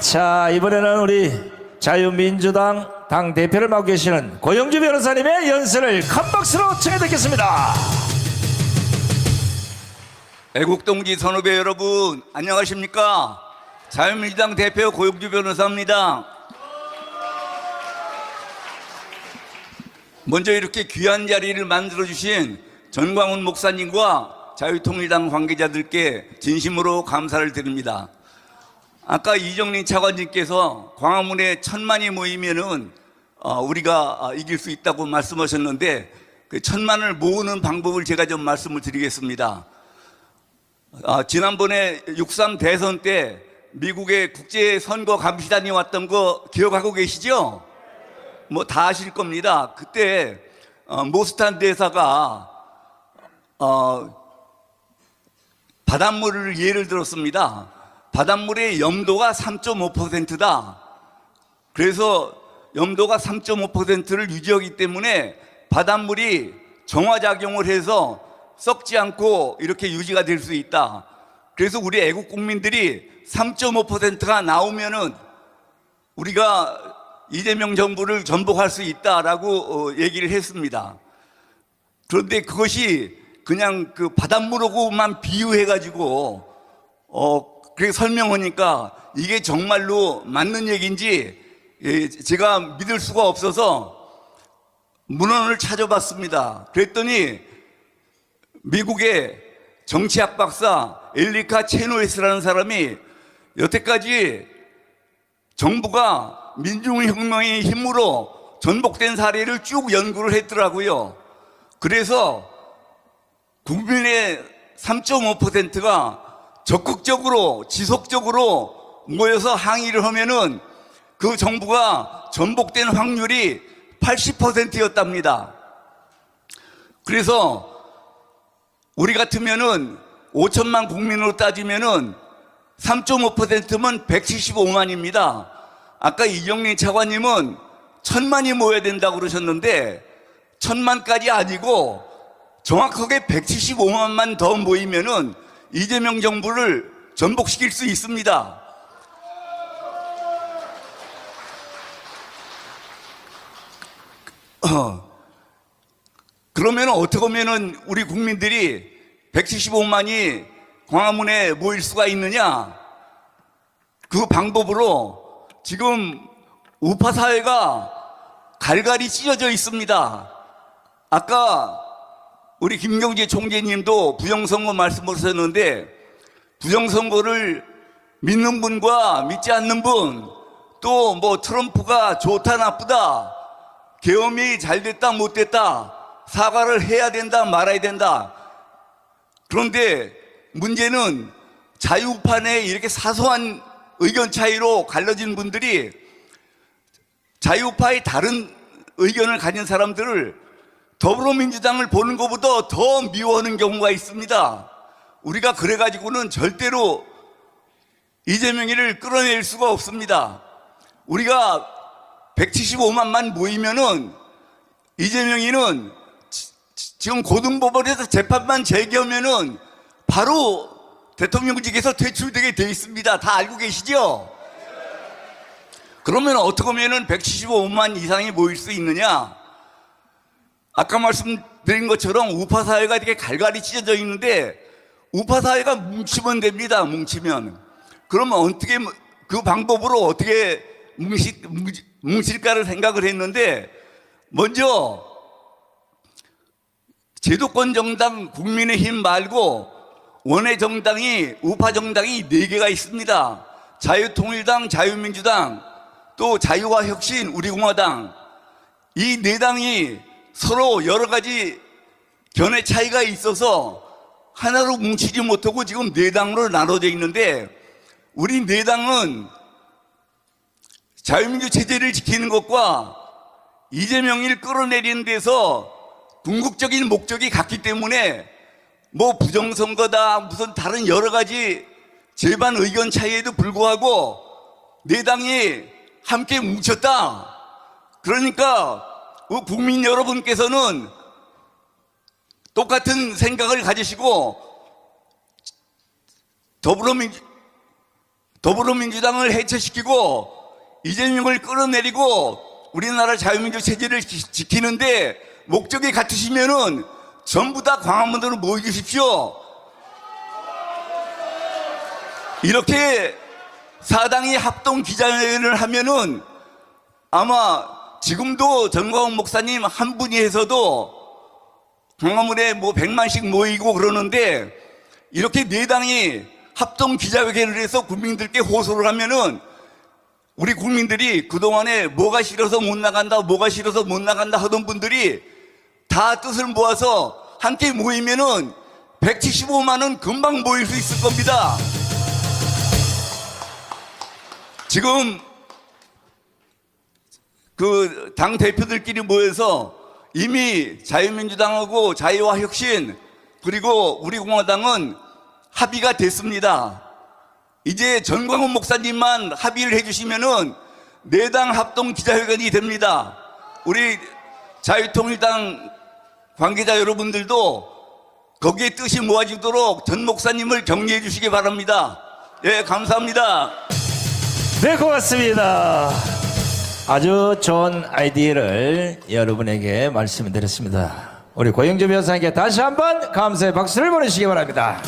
자 이번에는 우리 자유민주당 당 대표를 맡고 계시는 고영주 변호사님의 연설을 큰 박수로 청해 듣겠습니다. 애국동지 선후배 여러분 안녕하십니까? 자유민주당 대표 고영주 변호사입니다. 먼저 이렇게 귀한 자리를 만들어 주신 전광훈 목사님과 자유통일당 관계자들께 진심으로 감사를 드립니다 아까 이정린 차관님께서 광화문에 천만이 모이면은 어, 우리가 어, 이길 수 있다고 말씀하셨는데 그 천만을 모으는 방법을 제가 좀 말씀을 드리겠습니다. 아, 지난번에 6.3 대선 때 미국의 국제 선거 감시단이 왔던 거 기억하고 계시죠? 뭐 다 아실 겁니다. 그때 어, 모스탄 대사가 어, 바닷물을 예를 들었습니다. 바닷물의 염도가 3.5%다. 그래서 염도가 3.5%를 유지하기 때문에 바닷물이 정화작용을 해서 썩지 않고 이렇게 유지가 될 수 있다. 그래서 우리 애국 국민들이 3.5%가 나오면은 우리가 이재명 정부를 전복할 수 있다라고 어, 얘기를 했습니다. 그런데 그것이 그냥 그 바닷물하고만 비유해가지고 어 그렇게 설명하니까 이게 정말로 맞는 얘기인지 예, 제가 믿을 수가 없어서 문헌을 찾아봤습니다. 그랬더니 미국의 정치학 박사 엘리카 체노에스라는 사람이 여태까지 정부가 민중혁명의 힘으로 전복된 사례를 쭉 연구를 했더라고요. 그래서 국민의 3.5%가 적극적으로 지속적으로 모여서 항의를 하면은 그 정부가 전복된 확률이 80%였답니다. 그래서 우리 같으면은 5천만 국민으로 따지면은 3.5%면 175만입니다. 아까 이정민 차관님은 천만이 모여야 된다고 그러셨는데 천만까지 아니고 정확하게 175만만 더 모이면은 이재명 정부를 전복시킬 수 있습니다. 어, 그러면 어떻게 하면은 우리 국민들이 175만이 광화문에 모일 수가 있느냐? 그 방법으로 지금 우파 사회가 갈갈이 찢어져 있습니다. 아까 우리 김경재 총재님도 부정선거 말씀하셨는데 부정선거를 믿는 분과 믿지 않는 분, 또 뭐 트럼프가 좋다 나쁘다, 계엄이 잘 됐다 못 됐다, 사과를 해야 된다 말아야 된다. 그런데 문제는 자유판에 이렇게 사소한 의견 차이로 갈라진 분들이 자유파의 다른 의견을 가진 사람들을 더불어민주당을 보는 것보다 더 미워하는 경우가 있습니다. 우리가 그래가지고는 절대로 이재명이를 끌어낼 수가 없습니다. 우리가 175만만 모이면은 이재명이는 지금 고등법원에서 재판만 제기하면은 바로 대통령직에서 퇴출되게 돼 있습니다. 다 알고 계시죠? 그러면 어떻게 하면은 175만 이상이 모일 수 있느냐? 아까 말씀드린 것처럼 우파 사회가 이렇게 갈갈이 찢어져 있는데 우파 사회가 뭉치면 됩니다. 뭉치면. 그러면 어떻게 그 방법으로 어떻게 뭉치- 뭉칠까를 생각을 했는데 먼저 제도권 정당 국민의힘 말고 원외 정당이 우파 정당이 네 개가 있습니다. 자유통일당, 자유민주당, 또 자유와 혁신, 우리공화당 이 네 당이 서로 여러 가지 견해 차이가 있어서 하나로 뭉치지 못하고 지금 네 당으로 나눠져 있는데 우리 네 당은 자유민주 체제를 지키는 것과 이재명을 끌어내리는 데서 궁극적인 목적이 같기 때문에 뭐 부정선거다 무슨 다른 여러 가지 제반 의견 차이에도 불구하고 네 당이 함께 뭉쳤다. 그러니까 그 국민 여러분께서는 똑같은 생각을 가지시고 더불어민주 더불어민주당을 해체시키고 이재명을 끌어내리고 우리나라 자유민주 체제를 지- 지키는데 목적이 같으시면은 전부 다 광화문으로 모여주십시오. 이렇게 사당이 합동 기자회견을 하면은 아마 지금도 전광훈 목사님 한 분이 해서도 광화문에 뭐 100만씩 모이고 그러는데 이렇게 네 당이 합동 기자회견을 해서 국민들께 호소를 하면은 우리 국민들이 그동안에 뭐가 싫어서 못 나간다, 뭐가 싫어서 못 나간다 하던 분들이 다 뜻을 모아서 함께 모이면은 175만 원 금방 모일 수 있을 겁니다. 지금 그 당 대표들끼리 모여서 이미 자유민주당하고 자유와 혁신 그리고 우리 공화당은 합의가 됐습니다. 이제 전광훈 목사님만 합의를 해주시면은 내당 합동 기자회견이 됩니다. 우리 자유통일당 관계자 여러분들도 거기에 뜻이 모아지도록 전 목사님을 격려해 주시기 바랍니다. 예, 감사합니다. 네, 고맙습니다. 아주 좋은 아이디어를 여러분에게 말씀드렸습니다. 우리 고영주 변호사님께 다시 한번 감사의 박수를 보내시기 바랍니다.